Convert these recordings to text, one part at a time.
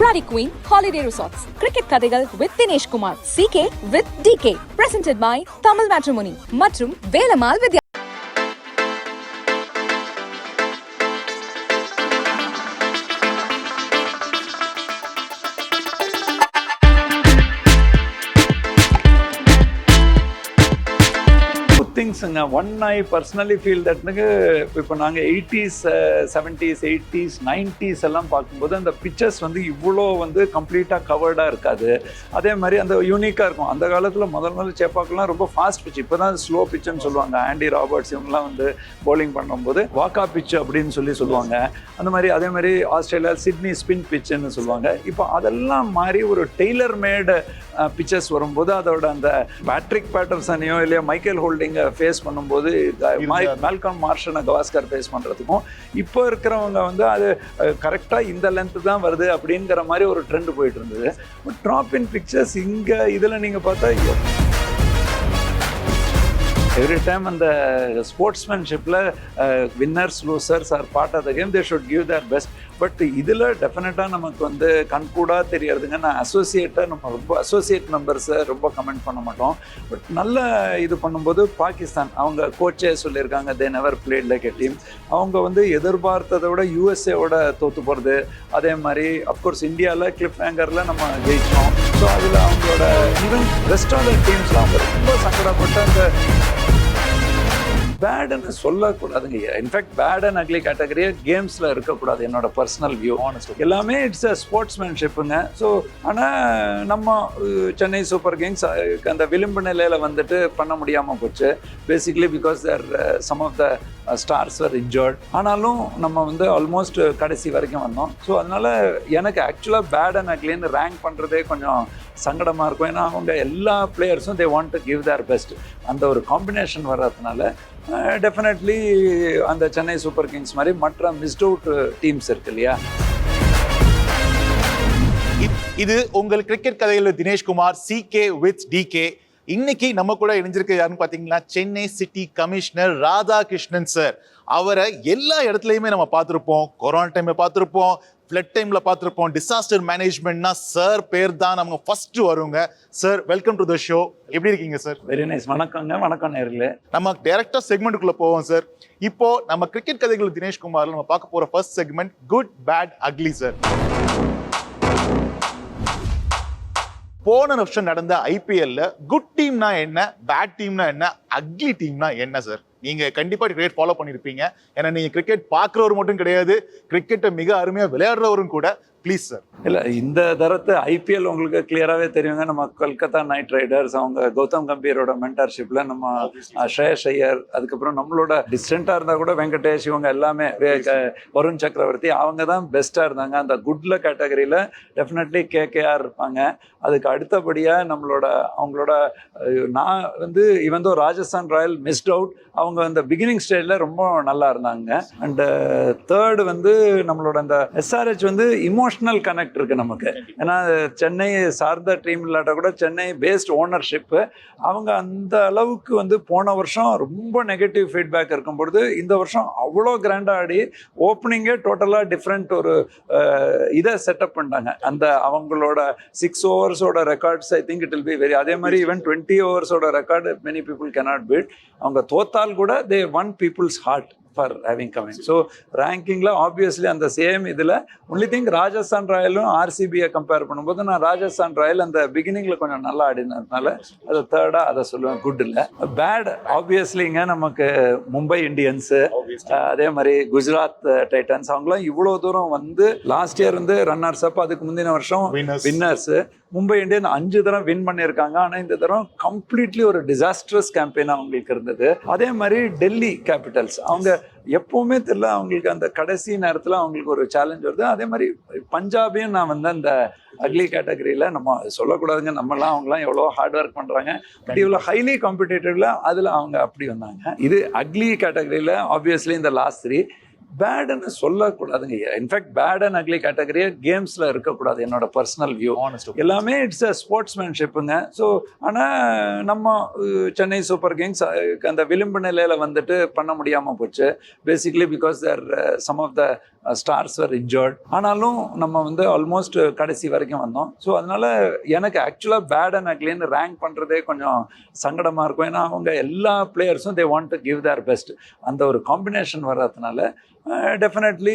Pradi queen holiday resorts cricket கதைகள் with Dineshkumar C K with D K presented by Tamil matrimony மற்றும் வேலமால் வித்யா திங்ஸுங்க one I personally feel தட்னுக்கு இப்போ நாங்கள் eighties seventies eighties nineties எல்லாம் பார்க்கும்போது அந்த பிக்சர்ஸ் வந்து இவ்வளோ வந்து கம்ப்ளீட்டாக கவர்டாக இருக்காது. அதே மாதிரி அந்த யூனிக்காக இருக்கும். அந்த காலத்தில் முதல் முதல் சேப்பாக்கெல்லாம் ரொம்ப ஃபாஸ்ட் பிச் இப்போ தான் ஸ்லோ பிச்சுன்னு சொல்லுவாங்க. ஆண்டி ராபர்ட்ஸ் இவங்கெல்லாம் வந்து போலிங் பண்ணும்போது வாக்கா பிச் அப்படின்னு சொல்லி சொல்லுவாங்க. அந்த மாதிரி அதே மாதிரி ஆஸ்திரேலியா சிட்னி ஸ்பின் பிச்சுன்னு சொல்லுவாங்க. இப்போ அதெல்லாம் மாதிரி ஒரு டெய்லர் மேடு பிக்சர்ஸ் வரும்போது அதோட அந்த பேட்ரிக் பேட்டர்சனையோ இல்லையா மைக்கேல் ஹோல்டிங்கை ஃபேஸ் பண்ணும்போது மேல்காம் மார்ஷனை கவாஸ்கர் ஃபேஸ் பண்ணுறதுக்கும் இப்போ இருக்கிறவங்க வந்து அது கரெக்டாக இந்த லென்த்து தான் வருது அப்படிங்கிற மாதிரி ஒரு ட்ரெண்ட் போயிட்டு இருந்தது. ட்ராப் இன் பிக்சர்ஸ் இங்கே இதில் நீங்கள் பார்த்தா எவ்ரி டைம் அந்த ஸ்போர்ட்ஸ்மேன்ஷிப்பில் winners losers are part of the game they should give their best but இதில் டெஃபினட்டாக நமக்கு வந்து கண்கூடாக தெரியறதுங்க நான் அசோசியேட்டாக நம்ம ரொம்ப அசோசியேட் மெம்பர்ஸை ரொம்ப கமெண்ட் பண்ண மாட்டோம். பட் நல்ல இது பண்ணும்போது பாகிஸ்தான் அவங்க கோச்சே சொல்லியிருக்காங்க they never played like a team அவங்க வந்து எதிர்பார்த்ததை விட யூஎஸ்ஏவோட தோற்று போகிறது அதே மாதிரி அஃப்கோர்ஸ் இந்தியாவில் கிளிப் ஹேங்கரில் நம்ம ஜெயிச்சோம். ஸோ அதில் அவங்களோட ஈவன் ரெஸ்ட் ஆஃப் த அவங்க ரொம்ப சங்கடப்பட்டு அந்த பேடுன்னு சொல்லக்கூடாதுங்க. In fact bad and ugly கேட்டகரியே கேம்ஸில் இருக்கக்கூடாது. என்னோட பர்சனல் வியூ எல்லாமே இட்ஸ் அ ஸ்போர்ட்ஸ்மேன்ஷிப்புங்க ஸோ ஆனால் நம்ம சென்னை சூப்பர் கிங்ஸ் அந்த விளிம்பு நிலையில் வந்துட்டு பண்ண முடியாமல் போச்சு. Basically because there some of the stars are injured ஆனாலும் நம்ம வந்து ஆல்மோஸ்ட் கடைசி வரைக்கும் வந்தோம். ஸோ அதனால எனக்கு ஆக்சுவலாக பேட் அண்ட் அக்லின்னு ரேங்க் பண்ணுறதே கொஞ்சம் சங்கடமாக இருக்கும். ஏன்னா அவங்க எல்லா பிளேயர்ஸும் they want to give their best அந்த ஒரு காம்பினேஷன் வர்றதுனால டெஃபினெட்லி அந்த சென்னை சூப்பர் கிங்ஸ் மாதிரி மற்ற மிஸ்ட் அவுட் டீம்ஸ் இருக்கு இல்லையா? இது உங்கள் கிரிக்கெட் கதையில் Dineshkumar C K with D K இன்னைக்கு நம்ம கூட இணைஞ்சிருக்க யாருன்னு பார்த்தீங்கன்னா Chennai city commissioner Radhakrishnan sir அவரை எல்லா இடத்துலையுமே நம்ம பார்த்துருப்போம். கொரோனா டைமை பார்த்துருப்போம். ஃப்ளட் டைம்ல பார்த்துருப்போம். டிசாஸ்டர் மேனேஜ்மெண்ட்னா சார் பேர் தான் நம்ம ஃபர்ஸ்ட் வருங்க. Sir welcome to the show எப்படி இருக்கீங்க சார் வெரி நைஸ் வணக்கங்க. வணக்கம் நேர்களே நம்ம டைரக்டா செக்மெண்ட்டுக்குள்ள போவோம் சார் இப்போ நம்ம கிரிக்கெட் கதைகள் தினேஷ்குமார்ல நம்ம பார்க்க போற first segment good bad ugly sir போன வருஷம் நடந்த ஐபிஎல்ல குட் டீம்னா என்ன பேட் டீம்னா என்ன அக்லி டீம்னா என்ன சார் நீங்க கண்டிப்பா கிரிக்கெட் ஃபாலோ பண்ணிருப்பீங்க. ஏன்னா நீங்க கிரிக்கெட் பாக்குறவர் மட்டும் கிடையாது கிரிக்கெட்டை மிக அருமையா விளையாடுறவரும் கூட ப்ளீஸ் சார் இல்லை இந்த தரத்து ஐபிஎல் உங்களுக்கு கிளியராகவே தெரியுங்க. நம்ம கொல்கத்தா நைட் ரைடர்ஸ் அவங்க கௌதம் கம்பீரோட மென்டர்ஷிப்பில் நம்ம ஸ்ரேயஸ் ஐயர் அதுக்கப்புறம் நம்மளோட டிஸ்டண்ட்டாக இருந்தால் கூட வெங்கடேஷ் இவங்க எல்லாமே வருண் சக்கரவர்த்தி அவங்க தான் பெஸ்ட்டாக இருந்தாங்க. அந்த குட்ல கேட்டகரியில் டெஃபினெட்லி கேகேஆர் இருப்பாங்க. அதுக்கு அடுத்தபடியாக நம்மளோட அவங்களோட நான் வந்து இவன் தோ ராஜஸ்தான் ராயல் மிஸ்ட் அவுட் அவங்க அந்த பிகினிங் ஸ்டேஜில் ரொம்ப நல்லா இருந்தாங்க. அண்டு தேர்டு வந்து நம்மளோட அந்த எஸ்ஆர்ஹெச் வந்து எமோஷ்னல் கனெக்ட் இருக்கு நமக்கு. ஏன்னா சென்னை சார்ந்த டீம் இல்லாட்ட கூட சென்னை பேஸ்ட் ஓனர்ஷிப்பு அவங்க அந்த அளவுக்கு வந்து போன வருஷம் ரொம்ப நெகட்டிவ் ஃபீட்பேக் இருக்கும் பொழுது இந்த வருஷம் அவ்வளோ கிராண்டாக ஆடி ஓப்பனிங்கே டோட்டலாக டிஃப்ரெண்ட் ஒரு இதை செட்டப் பண்ணிட்டாங்க. அந்த அவங்களோட six ஓவர்ஸோட records I think it will be very அதே மாதிரி even twenty ஓவர்ஸோட record many people cannot beat அவங்க தோத்தால் கூட they won people's heart for having coming so ரேங்கிங்கில் obviously அந்த சேம் இதில் ஒன்லி திங் ராஜஸ்தான் ராயலும் ஆர்சிபியை கம்பேர் பண்ணும்போது நான் ராஜஸ்தான் ராயல் அந்த பிகினிங்கில் கொஞ்சம் நல்லா ஆடினதுனால அது தேர்டாக அதை சொல்லுவேன் குட் இல்லை. பேட் ஆப்வியஸ்லிங்க நமக்கு மும்பை இந்தியன்ஸு அதே மாதிரி குஜராத் டைட்டன்ஸ் அவங்களாம் இவ்வளோ தூரம் வந்து லாஸ்ட் இயர் வந்து ரன்னர்ஸ் அப் அதுக்கு முந்தின வருஷம் Winners. வின்னர்ஸ் மும்பை இந்தியன் அஞ்சு தரம் வின் பண்ணியிருக்காங்க. ஆனால் இந்த தரம் கம்ப்ளீட்லி ஒரு டிசாஸ்ட்ரஸ் கேம்பெயின் அவங்களுக்கு இருந்தது. அதே மாதிரி டெல்லி கேபிட்டல்ஸ் அவங்க எப்பவுமே தெரியல அவங்களுக்கு அந்த கடைசி நேரத்தில் அவங்களுக்கு ஒரு சேலஞ்ச் வருது. அதே மாதிரி பஞ்சாபையும் நான் வந்து அந்த அக்லி கேட்டகரியில் நம்ம சொல்லக்கூடாதுங்க. நம்மலாம் அவங்கலாம் எவ்வளோ ஹார்ட் ஒர்க் பண்ணுறாங்க பட் இவ்வளோ ஹைலி காம்படிட்டிவ்ல அதில் அவங்க அப்படி வந்தாங்க. இது அக்லி கேட்டகரியில் ஆப்வியஸ்லி இந்த லாஸ்ட் த்ரீ பேடுன்னு சொல்லக்கூடாதுங்க. In fact bad and ugly கேட்டகரியே கேம்ஸில் இருக்கக்கூடாது என்னோட பர்சனல் வியூ எல்லாமே இட்ஸ் அ ஸ்போர்ட்ஸ்மேன்ஷிப்புங்க ஸோ ஆனால் நம்ம சென்னை சூப்பர் கிங்ஸ் அந்த விளிம்பு நிலையில் வந்துட்டு பண்ண முடியாமல் போச்சு. Basically because there some of the stars were injured ஆனாலும் நம்ம வந்து ஆல்மோஸ்ட் கடைசி வரைக்கும் வந்தோம். ஸோ அதனால எனக்கு ஆக்சுவலாக பேட் அண்ட் அக்லின்னு ரேங்க் பண்ணுறதே கொஞ்சம் சங்கடமாக இருக்கும். ஏன்னா அவங்க எல்லா பிளேயர்ஸும் they want to give their best அந்த ஒரு காம்பினேஷன் வர்றதுனால டெஃபினெட்லி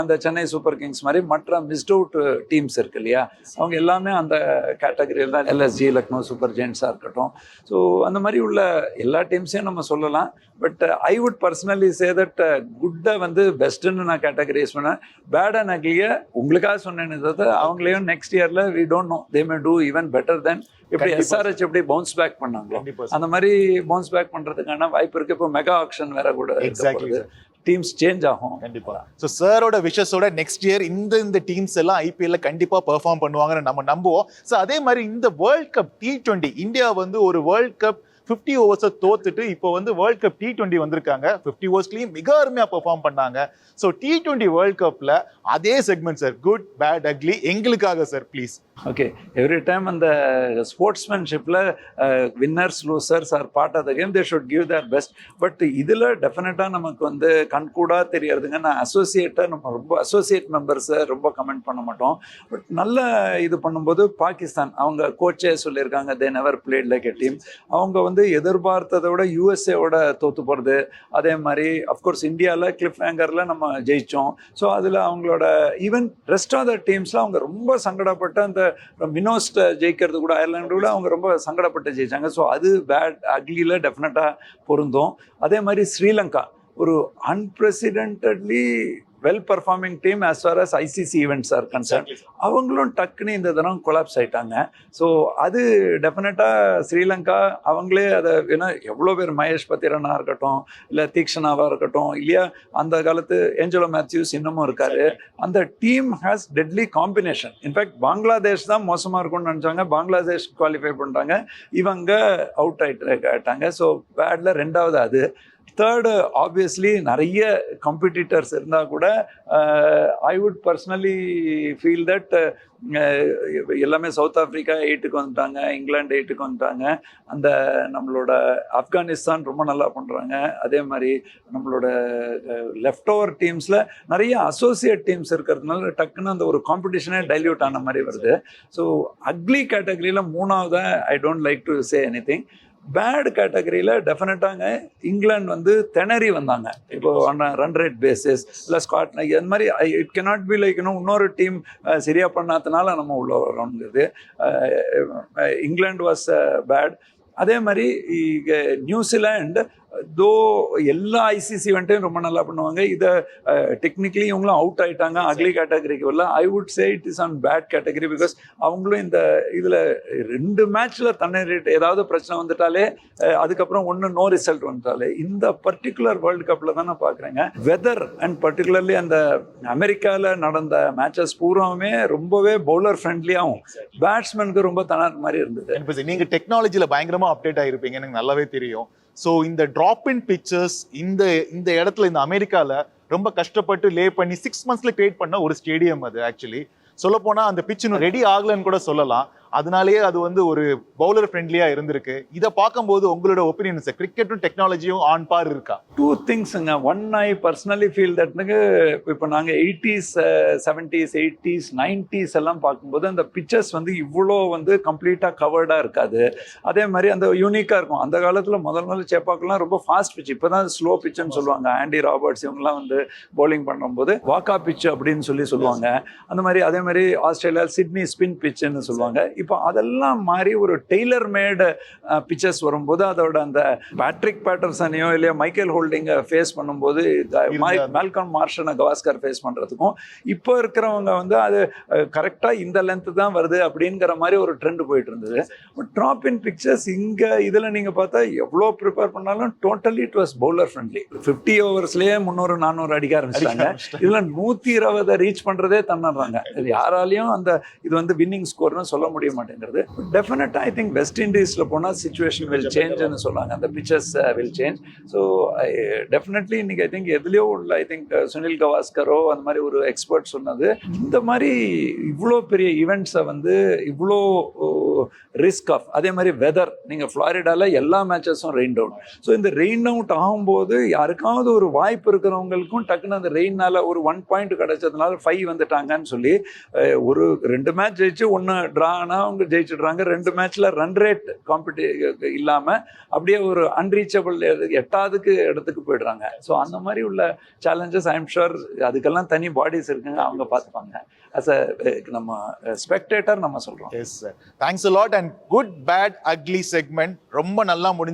அந்த சென்னை சூப்பர் கிங்ஸ் மாதிரி மற்ற மிஸ்ட் அவுட் டீம்ஸ் இருக்கு இல்லையா? அவங்க எல்லாமே அந்த கேட்டகரியில் தான் எல்எஸ்ஜி லக்னோ சூப்பர் ஜெயின்ஸாக இருக்கட்டும். ஸோ அந்த மாதிரி உள்ள எல்லா டீம்ஸையும் நம்ம சொல்லலாம். But I would personally say that குட்டை வந்து பெஸ்ட்டுன்னு நான் கேட்டகரைஸ் பண்ணேன். பேட் அண்ட் அக்லியை உங்களுக்காக சொன்னேன்னு அவங்களையும் நெக்ஸ்ட் இயரில் we don't know they may do even better then எப்படி. எஸ்ஆர்ஹெச் எப்படி பவுன்ஸ் பேக் பண்ணாங்களோ. கண்டிப்பா அந்த மாதிரி பவுன்ஸ் பேக் பண்ணுறதுக்கான வாய்ப்பு இருக்குது இப்போ மெகா ஆக்ஷன் வேற கூட. டீம்ஸ் சேஞ்ச் ஆகும். கண்டிப்பா. ஸோ சாரோட விஷஸோட நெக்ஸ்ட் இயர் இந்த இந்த டீம்ஸ் எல்லாம் ஐபிஎல்ல கண்டிப்பா பெர்ஃபார்ம் பண்ணுவாங்கன்னு நம்ம நம்புவோம். ஸோ அதே மாதிரி இந்த world cup T twenty India வந்து ஒரு வேர்ல்ட் கப் ஃபிஃப்டி ஓவர்ஸை தோத்துட்டு இப்போ வந்து வேர்ல்ட் கப் டி டுவெண்ட்டி வந்திருக்காங்க. ஃபிஃப்டி ஓவர்ஸ்லையும் மிக அருமையாக பெர்ஃபார்ம் பண்ணாங்க. ஸோ டி டுவெண்ட்டி வேர்ல்ட் கப்பில் அதே segment sir good bad ugly எங்களுக்காக sir please okay every time அந்த ஸ்போர்ட்ஸ்மேன்ஷிப்பில் winners losers are part of the game they should give their best but இதில் டெஃபினட்டாக நமக்கு வந்து கண்கூடாக தெரியறதுங்க. நான் அசோசியேட்டாக நம்ம ரொம்ப அசோசியேட் மெம்பர்ஸை ரொம்ப கமெண்ட் பண்ண மாட்டோம். பட் நல்ல இது பண்ணும்போது பாகிஸ்தான் அவங்க கோச்சே சொல்லியிருக்காங்க they never played like a team அவங்க வந்து எதிர்பார்த்ததை விட யூஎஸ்ஏவோட தோத்து போகிறது அதே மாதிரி அஃப்கோர்ஸ் இந்தியாவில் கிளிஃப் ஹேங்கரில் நம்ம ஜெயித்தோம் ஸோ அதில் அவங்களோட ஈவன் ரெஸ்ட் ஆஃப் த டீம்ஸில் அவங்க ரொம்ப சங்கடப்பட்டு அந்த மினோஸ்ட்டை ஜெயிக்கிறது கூட அயர்லாண்டு கூட அவங்க ரொம்ப சங்கடப்பட்டு ஜெயிச்சாங்க. ஸோ அது பேட் அக்லியில் டெஃபினட்டாக பொருந்தும். அதே மாதிரி ஸ்ரீலங்கா ஒரு unprecedentedly well performing team as far as ICC events are concern அவங்களும் டக்குன்னு இந்த தரம் கொலாப்ஸ் ஆயிட்டாங்க. ஸோ அது டெஃபினட்டாக ஸ்ரீலங்கா அவங்களே அதை ஏன்னா எவ்வளோ பேர் மகேஷ் பத்திரனா இருக்கட்டும் இல்லை தீக்ஷனாவாக இருக்கட்டும் இல்லையா அந்த காலத்து ஏஞ்சலோ மேத்யூஸ் இன்னமும் இருக்காரு. அந்த team has deadly combination in fact Bangladesh தான் மோசமாக இருக்கும்னு நினச்சாங்க. பங்களாதேஷ் குவாலிஃபை பண்ணிட்டாங்க இவங்க அவுட் ஆயிட்டு ஆயிட்டாங்க. ஸோ பேடில் ரெண்டாவது அது. தேர்டு ஆப்வியஸ்லி நிறைய காம்படிட்டர்ஸ் இருந்தால் கூட I would personally feel that எல்லாமே சவுத் ஆஃப்ரிக்கா எயிட்டுக்கு வந்துட்டாங்க இங்கிலாந்து எயிட்டுக்கு வந்துட்டாங்க. அந்த நம்மளோட ஆப்கானிஸ்தான் ரொம்ப நல்லா பண்ணுறாங்க அதே மாதிரி நம்மளோட லெஃப்ட் ஓவர் டீம்ஸில் நிறைய அசோசியேட் டீம்ஸ் இருக்கிறதுனால டக்குன்னு அந்த ஒரு காம்படிஷனே டைல்யூட் ஆன மாதிரி வருது. ஸோ அக்லி கேட்டகரியில் மூணாவது I don't like to say anything bad கேட்டகரியில் டெஃபினட்டாங்க இங்கிலாந்து வந்து திணறி வந்தாங்க. இப்போ ரன் ரேட் பேசிஸ் இல்லை ஸ்காட்லாண்ட் இந்த மாதிரி இட் கெனாட் பி லைக் இன்னும் இன்னொரு டீம் சரியாக பண்ணாதனால நம்ம உள்ள வரோங்கிறது இங்கிலாந்து வாஸ் பேட் அதே மாதிரி நியூசிலாண்டு தோ எல்லா ஐசிசி வந்துட்டையும் ரொம்ப நல்லா பண்ணுவாங்க. இதை டெக்னிக்கலி இவங்களும் அவுட் ஆயிட்டாங்க. அக்லி கேட்டகரிக்கு வரல. I would say it is on bad category because அவங்களும் இந்த இதில் ரெண்டு மேட்ச்சில் தண்ணீர் ஏதாவது பிரச்சனை வந்துட்டாலே அதுக்கப்புறம் ஒன்று நோ ரிசல்ட் வந்துட்டாலே இந்த பர்டிகுலர் வேர்ல்டு கப்பில் தான் நான் பார்க்குறேங்க. வெதர் அண்ட் பர்டிகுலர்லி அந்த அமெரிக்காவில் நடந்த மேட்சஸ் பூராவுமே ரொம்பவே பவுலர் ஃப்ரெண்ட்லியாகவும் பேட்ஸ்மேனுக்கு ரொம்ப தனார் மாதிரி இருந்தது. இப்போ நீங்க டெக்னாலஜில பயங்கரமா அப்டேட் ஆயிருப்பீங்க எனக்கு நல்லாவே தெரியும். ஸோ இந்த ட்ராப் இன் பிக்சர்ஸ் இந்த இந்த இடத்துல இந்த அமெரிக்கால ரொம்ப கஷ்டப்பட்டு லே பண்ணி சிக்ஸ் மந்த்ஸில் கிரியேட் பண்ண ஒரு ஸ்டேடியம் அது ஆக்சுவலி சொல்ல அந்த பிச் இன்னும் ரெடி ஆகலைன்னு கூட சொல்லலாம். அதனாலேயே அது வந்து ஒரு பவுலர் ஃப்ரெண்ட்லியாக இருந்திருக்கு. இதை பார்க்கும்போது உங்களோட ஒப்பீனியன் சார் கிரிக்கெட்டும் டெக்னாலஜியும் ஆன் பார் இருக்கா? டூ திங்ஸுங்க ஒன் ஐ பர்சனலி ஃபீல் தட்னுக்கு இப்போ நாங்கள் எயிட்டிஸ் செவன்டிஸ் எயிட்டிஸ் நைன்டிஸ் எல்லாம் பார்க்கும்போது அந்த பிக்சர்ஸ் வந்து இவ்வளோ வந்து கம்ப்ளீட்டாக கவர்டாக இருக்காது. அதே மாதிரி அந்த யூனிக்காக இருக்கும். அந்த காலத்தில் முதல் முதல்ல சேப்பாக்கெல்லாம் ரொம்ப ஃபாஸ்ட் பிச் இப்போ தான் ஸ்லோ பிச்சுன்னு சொல்லுவாங்க. ஆண்டி ராபர்ட்ஸ் இவங்கெல்லாம் வந்து பவுலிங் பண்ணும்போது வாக்கா பிச் அப்படின்னு சொல்லி சொல்லுவாங்க. அந்த மாதிரி அதே மாதிரி ஆஸ்திரேலியா சிட்னி ஸ்பின் பிச்சுன்னு சொல்லுவாங்க. இப்போ அதெல்லாம் மாறி ஒரு டெய்லர் மேடு பிக்சர்ஸ் வரும்போது அதோட அந்த பேட்ரிக் பேட்டர்சனையோ இல்லையா மைக்கேல் ஹோல்டிங்கை ஃபேஸ் பண்ணும்போது மேல்கான் மார்ஷனை கவாஸ்கர் ஃபேஸ் பண்ணுறதுக்கும் இப்போ இருக்கிறவங்க வந்து அது கரெக்டாக இந்த லென்த்து தான் வருது அப்படிங்கிற மாதிரி ஒரு ட்ரெண்ட் போயிட்டு இருந்தது. பட் ட்ராப் இன் பிக்சர்ஸ் இங்கே இதில் நீங்கள் பார்த்தா எவ்வளோ ப்ரிப்பேர் பண்ணாலும் totally it was bowler friendly fifty ஓவர்ஸ்லேயே முந்நூறு நானூறு அடிக்க ஆரம்பிச்சிட்டாங்க. இதில் நூற்றி இருபதை ரீச் பண்ணுறதே தன்னுறாங்க இது யாராலையும் அந்த இது வந்து வின்னிங் ஸ்கோர்னு சொல்ல தெரிய மாட்டேங்கிறது. டெஃபினட்டாக ஐ திங்க் வெஸ்ட் இண்டீஸில் போனால் சுச்சுவேஷன் வில் சேஞ்ச்னு சொல்லுவாங்க அந்த pictures will change so definitely இன்னைக்கு ஐ திங்க் எதுலேயோ உள்ள ஐ திங்க் சுனில் கவாஸ்கரோ அந்த மாதிரி ஒரு எக்ஸ்பர்ட் சொன்னது. இந்த மாதிரி இவ்வளோ பெரிய ஈவெண்ட்ஸை வந்து இவ்வளோ ரிஸ்க் ஆஃப் அதே மாதிரி வெதர் நீங்கள் ஃப்ளாரிடால எல்லா மேட்சஸும் ரெயின் அவுட் ஸோ இந்த ரெயின் அவுட் ஆகும்போது யாருக்காவது ஒரு வாய்ப்பு இருக்கிறவங்களுக்கும் டக்குன்னு அந்த ரெயினால் ஒரு ஒன் பாயிண்ட் கிடச்சதுனால ஃபைவ் வந்துட்டாங்கன்னு சொல்லி ஒரு ரெண்டு மேட்ச் ஜெயிச்சு ஒன்று ட்ரானா அவங்க ஜெயிச்சிடுறாங்க. ரெண்டு மேட்ச்ல ரன் ரேட் காம்படி இல்லாமல் அப்படியே ஒரு அன்ரீச்சபிள் எட்டாவதுக்கு இடத்துக்கு போயிடுறாங்க. ஸோ அந்த மாதிரி உள்ள சேலஞ்சஸ் ஐ எம் ஷுர் அதுக்கெல்லாம் தனி பாடிஸ் இருக்குங்க. அவங்க பார்த்துப்பாங்க. அஸ் அ நம்ம ஸ்பெக்டேட்டர் நம்ம சொல்கிறோம் yes sir thanks lot and good bad ugly segment ரொம்ப நல்லா முடிஞ்சு